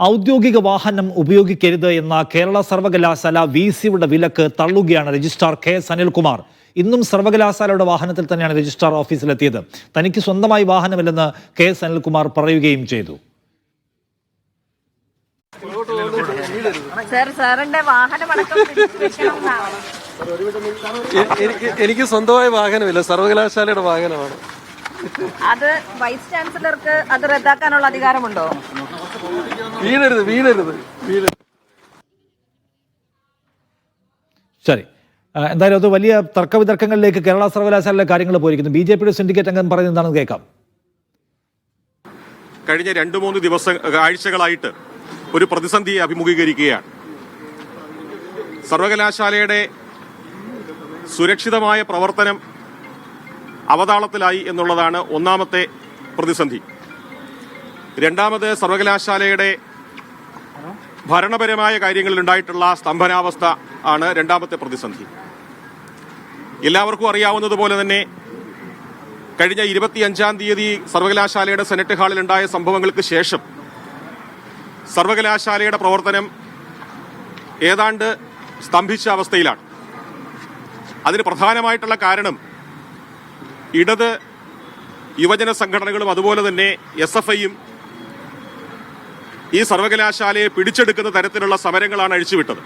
ഔദ്യോഗിക വാഹനം ഉപയോഗിക്കരുത് എന്ന കേരള സർവകലാശാല വി സിയുടെ വിലക്ക് തള്ളുകയാണ് രജിസ്ട്രാർ കെ എസ് അനിൽകുമാർ ഇന്നും സർവകലാശാലയുടെ വാഹനത്തിൽ തന്നെയാണ് രജിസ്ട്രാർ ഓഫീസിലെത്തിയത്. തനിക്ക് സ്വന്തമായി വാഹനമില്ലെന്ന് കെ എസ് അനിൽകുമാർ പറയുകയും ചെയ്തു. എനിക്ക് സ്വന്തമായ വാഹനമില്ല. സർവകലാശാലയുടെ വാഹനമാണ്. അത് വൈസ് ചാൻസലർക്ക് അത് റദ്ദാക്കാനുള്ള അധികാരമുണ്ടോ? വീഴരുത് വീഴരുത് വീഴരുത്. ശരി. എന്തായാലും അത് വലിയ തർക്കവിതർക്കങ്ങളിലേക്ക് കേരള സർവകലാശാലയിലെ കാര്യങ്ങൾ പോയിരിക്കുന്നു. ബി ജെ പിയുടെ സിൻഡിക്കേറ്റ് അംഗം പറയുന്നത് എന്താണെന്ന് കേൾക്കാം. കഴിഞ്ഞ രണ്ട് മൂന്ന് ദിവസം ആഴ്ചകളായിട്ട് ഒരു പ്രതിസന്ധിയെ അഭിമുഖീകരിക്കുകയാണ്. സർവകലാശാലയുടെ സുരക്ഷിതമായ പ്രവർത്തനം അവതാളത്തിലായി എന്നുള്ളതാണ് ഒന്നാമത്തെ പ്രതിസന്ധി. രണ്ടാമത് സർവകലാശാലയുടെ ഭരണപരമായ കാര്യങ്ങളിൽ ഉണ്ടായിട്ടുള്ള സ്തംഭനാവസ്ഥ ആണ് രണ്ടാമത്തെ പ്രതിസന്ധി. എല്ലാവർക്കും അറിയാവുന്നതുപോലെ തന്നെ കഴിഞ്ഞ ഇരുപത്തിയഞ്ചാം തീയതി സർവകലാശാലയുടെ സെനറ്റ് ഹാളിൽ ഉണ്ടായ സംഭവങ്ങൾക്ക് ശേഷം സർവകലാശാലയുടെ പ്രവർത്തനം ഏതാണ്ട് സ്തംഭിച്ച അവസ്ഥയിലാണ്. അതിന് പ്രധാനമായിട്ടുള്ള കാരണം ഇടത് യുവജന സംഘടനകളും അതുപോലെ തന്നെ എസ് എഫ് ഐയും ഈ സർവകലാശാലയെ പിടിച്ചെടുക്കുന്ന തരത്തിലുള്ള സമരങ്ങളാണ് അഴിച്ചുവിട്ടത്.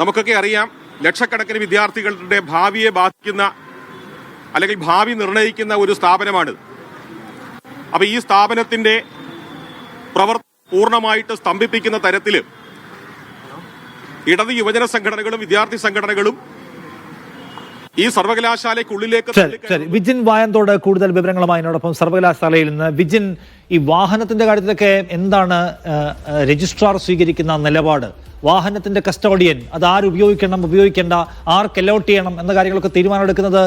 നമുക്കൊക്കെ അറിയാം ലക്ഷക്കണക്കിന് വിദ്യാർത്ഥികളുടെ ഭാവിയെ ബാധിക്കുന്ന അല്ലെങ്കിൽ ഭാവി നിർണയിക്കുന്ന ഒരു സ്ഥാപനമാണിത്. അപ്പൊ ഈ സ്ഥാപനത്തിന്റെ പ്രവർത്തനം പൂർണമായിട്ട് സ്തംഭിപ്പിക്കുന്ന തരത്തിൽ ഇടത് യുവജന സംഘടനകളും വിദ്യാർത്ഥി സംഘടനകളും ഈ സർവകലാശാലയ്ക്കുള്ളിലേക്ക് വിജിൻ വായന്തോട് കൂടുതൽ വിവരങ്ങളുമായി. എന്നോടൊപ്പം സർവകലാശാലയിൽ നിന്ന് വിജിൻ ഈ വാഹനത്തിന്റെ കാര്യത്തിലൊക്കെ എന്താണ് രജിസ്ട്രാർ സ്വീകരിക്കുന്ന നിലപാട്? വാഹനത്തിന്റെ കസ്റ്റോഡിയൻ അത് ആരുപയോഗിക്കണം ഉപയോഗിക്കേണ്ട ആർക്ക് അലോട്ട് ചെയ്യണം എന്ന കാര്യങ്ങളൊക്കെ തീരുമാനമെടുക്കുന്നത്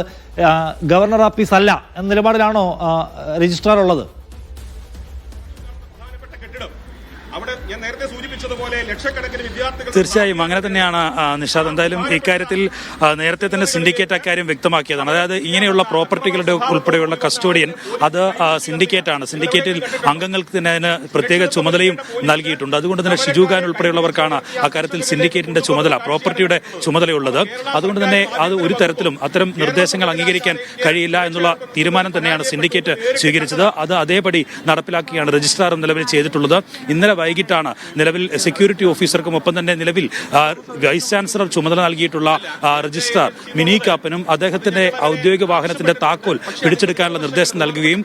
ഗവർണർ ഓഫീസ് അല്ല എന്ന നിലപാടിലാണോ രജിസ്ട്രാർ ഉള്ളത്? അവിടെ ഞാൻ നേരത്തെ സൂചിപ്പിച്ചതുപോലെ ലക്ഷക്കണക്കിന് വിദ്യാർത്ഥികൾ തീർച്ചയായും അങ്ങനെ തന്നെയാണ് നിഷാദ്. എന്തായാലും ഇക്കാര്യത്തിൽ നേരത്തെ തന്നെ സിൻഡിക്കേറ്റ് അക്കാര്യം വ്യക്തമാക്കിയതാണ്. അതായത് ഇങ്ങനെയുള്ള പ്രോപ്പർട്ടികളുടെ ഉൾപ്പെടെയുള്ള കസ്റ്റോഡിയൻ അത് സിൻഡിക്കേറ്റ് ആണ്. സിൻഡിക്കേറ്റിൽ അംഗങ്ങൾക്ക് തന്നെ അതിന് പ്രത്യേക ചുമതലയും നൽകിയിട്ടുണ്ട്. അതുകൊണ്ട് തന്നെ ഷിജു ഖാൻ ഉൾപ്പെടെയുള്ളവർക്കാണ് അക്കാര്യത്തിൽ സിൻഡിക്കേറ്റിന്റെ ചുമതല പ്രോപ്പർട്ടിയുടെ ചുമതലയുള്ളത്. അതുകൊണ്ട് തന്നെ അത് ഒരു തരത്തിലും അത്തരം നിർദ്ദേശങ്ങൾ അംഗീകരിക്കാൻ കഴിയില്ല എന്നുള്ള തീരുമാനം തന്നെയാണ് സിൻഡിക്കേറ്റ് സ്വീകരിച്ചത്. അത് അതേപടി നടപ്പിലാക്കിയാണ് രജിസ്ട്രാർ നിലവിൽ ചെയ്തിട്ടുള്ളത്. ഇന്നലെ വൈകിട്ടാണ് നിലവിൽ സെക്യൂരിറ്റി ഓഫീസർക്കും ഒപ്പം തന്നെ നിലവിൽ വൈസ് ചാൻസലർ ചുമതല നൽകിയിട്ടുള്ള രജിസ്ട്രാർ മിനി കാപ്പനും അദ്ദേഹത്തിന്റെ ഔദ്യോഗിക വാഹനത്തിന്റെ താക്കോൽ പിടിച്ചെടുക്കാനുള്ള നിർദ്ദേശം നൽകുകയും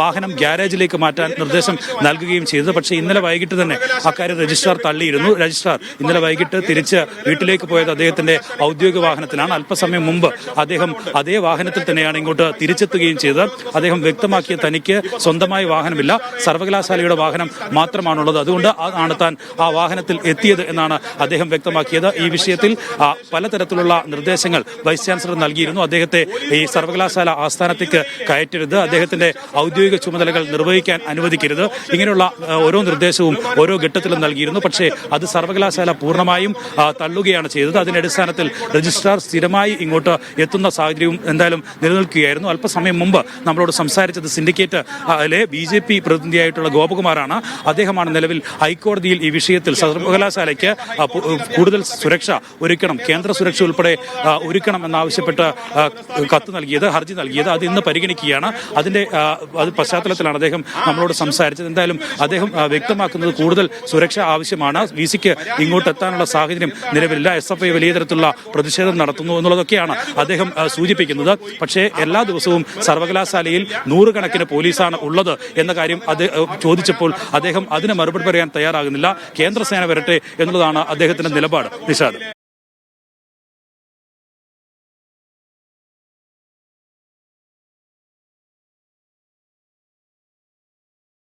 വാഹനം ഗ്യാരേജിലേക്ക് മാറ്റാൻ നിർദ്ദേശം നൽകുകയും ചെയ്തത് പക്ഷേ ഇന്നലെ വൈകിട്ട് തന്നെ അക്കാര്യം രജിസ്ട്രാർ തള്ളിയിരുന്നു. രജിസ്ട്രാർ ഇന്നലെ വൈകിട്ട് തിരിച്ച് വീട്ടിലേക്ക് പോയത് അദ്ദേഹത്തിന്റെ ഔദ്യോഗിക വാഹനത്തിലാണ്. അല്പസമയം മുമ്പ് അദ്ദേഹം അതേ വാഹനത്തിൽ തന്നെയാണ് ഇങ്ങോട്ട് തിരിച്ചെത്തുകയും ചെയ്തത്. അദ്ദേഹം വ്യക്തമാക്കിയ തനിക്ക് സ്വന്തമായി വാഹനമില്ല. സർവകലാശാലയുടെ വാഹനം മാത്രമാണുള്ളത്. അതുകൊണ്ട് ആണ് താൻ ആ വാഹനത്തിൽ എത്തിയത് എന്നാണ് അദ്ദേഹം വ്യക്തമാക്കിയത്. ഈ വിഷയത്തിൽ പലതരത്തിലുള്ള നിർദ്ദേശങ്ങൾ വൈസ് ചാൻസലർ നൽകിയിരുന്നു. അദ്ദേഹത്തെ ഈ സർവകലാശാല ആസ്ഥാനത്തേക്ക് കയറ്റരുത്. അദ്ദേഹത്തിന്റെ ഔദ്യോഗിക ചുമതലകൾ നിർവഹിക്കാൻ അനുവദിക്കരുത്. ഇങ്ങനെയുള്ള ഓരോ നിർദ്ദേശവും ഓരോ ഘട്ടത്തിലും നൽകിയിരുന്നു. പക്ഷേ അത് സർവകലാശാല പൂർണമായും തള്ളുകയാണ് ചെയ്തത്. അതിന്റെ അടിസ്ഥാനത്തിൽ രജിസ്ട്രാർ സ്ഥിരമായി ഇങ്ങോട്ട് എത്തുന്ന സാഹചര്യവും എന്തായാലും നിലനിൽക്കുകയായിരുന്നു. അല്പസമയം മുമ്പ് നമ്മളോട് സംസാരിച്ചത് സിൻഡിക്കേറ്റ് അല്ലെ ബി ജെ പി പ്രതിനിധിയായിട്ടുള്ള ഗോപകുമാറാണ്. അദ്ദേഹമാണ് നിലവിൽ ഹൈക്കോടതിയിൽ ഈ വിഷയത്തിൽ സർവകലാശാലയ്ക്ക് കൂടുതൽ സുരക്ഷ ഒരുക്കണം കേന്ദ്ര സുരക്ഷ ഉൾപ്പെടെ ഒരുക്കണം എന്നാവശ്യപ്പെട്ട് കത്ത് നൽകിയത് ഹർജി നൽകിയത് അത് ഇന്ന് പരിഗണിക്കുകയാണ്. അതിന്റെ അത് പശ്ചാത്തലത്തിലാണ് അദ്ദേഹം നമ്മളോട് സംസാരിച്ചത്. എന്തായാലും അദ്ദേഹം വ്യക്തമാക്കുന്നത് കൂടുതൽ സുരക്ഷ ആവശ്യമാണ്. വി സിക്ക് ഇങ്ങോട്ട് എത്താനുള്ള സാഹചര്യം നിലവിലില്ല. എസ് എഫ് ഐ വലിയ തരത്തിലുള്ള പ്രതിഷേധം നടത്തുന്നു എന്നുള്ളതൊക്കെയാണ് അദ്ദേഹം സൂചിപ്പിക്കുന്നത്. പക്ഷേ എല്ലാ ദിവസവും സർവകലാശാലയിൽ നൂറുകണക്കിന് പോലീസാണ് ഉള്ളത് എന്ന കാര്യം അത് ചോദിച്ചപ്പോൾ അദ്ദേഹം അതിന് മറുപടി പറയാൻ തയ്യാറാകുന്നില്ല. കേന്ദ്രസേന വരട്ടെ എന്നുള്ളതാണ് അദ്ദേഹത്തിന്റെ നിലപാട്. നിഷാദ്.